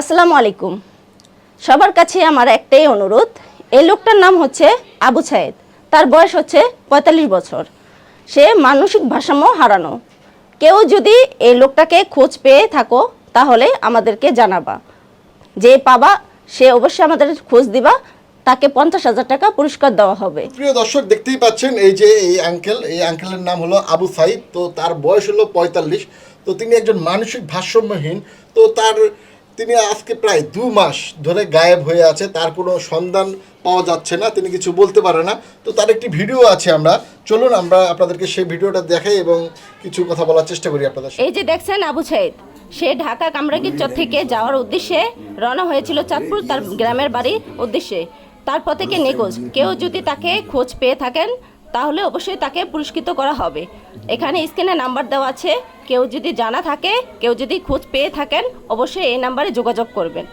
আসসালামু আলাইকুম। সবার কাছে আমার একটাই অনুরোধ, এই লোকটার নাম হচ্ছে আবু সাইদ তার বয়স হচ্ছে পঁয়তাল্লিশ বছর। সে মানসিক ভারসাম্য হারানো। কেউ যদি এই লোকটাকে খোঁজ পেয়ে থাকো, তাহলে আমাদেরকে জানাবা। যে পাবা, সে অবশ্যই আমাদের খোঁজ দিবা। তাকে পঞ্চাশ হাজার টাকা পুরস্কার দেওয়া হবে। প্রিয় দর্শক, দেখতেই পাচ্ছেন, এই যে এই আঙ্কেল এই আঙ্কেলের নাম হলো আবু সাইদ তো তার বয়স হলো পঁয়তাল্লিশ। তো তিনি একজন মানসিক ভারসাম্যহীন। তো তার তিনি আজকে প্রায় দু মাস ধরে গায়েব হয়ে আছে, তার কোনো সন্ধান পাওয়া যাচ্ছে না, তিনি কিছু বলতে পারে না। তো তার একটি ভিডিও আছে আমরা। চলুন আমরা আপনাদেরকে সেই ভিডিওটা দেখাই এবং কিছু কথা বলার চেষ্টা করি আপনাদের। এই যে দেখছেন আবু সাইদ, সে ঢাকা কামরাঙ্গীরচর থেকে যাওয়ার উদ্দেশ্যে রওনা হয়েছিল চাঁদপুর, তার গ্রামের বাড়ির উদ্দেশ্যে। তারপর থেকে নিখোঁজ। কেউ যদি তাকে খোঁজ পেয়ে থাকেন তাহলে অবশ্যই তাকে পুরস্কৃত করা হবে। এখানে স্ক্রিনে নাম্বার দেওয়া আছে। কেউ যদি জানা থাকে, কেউ যদি খোঁজ পেয়ে থাকেন, অবশ্যই এই নাম্বারে যোগাযোগ করবেন।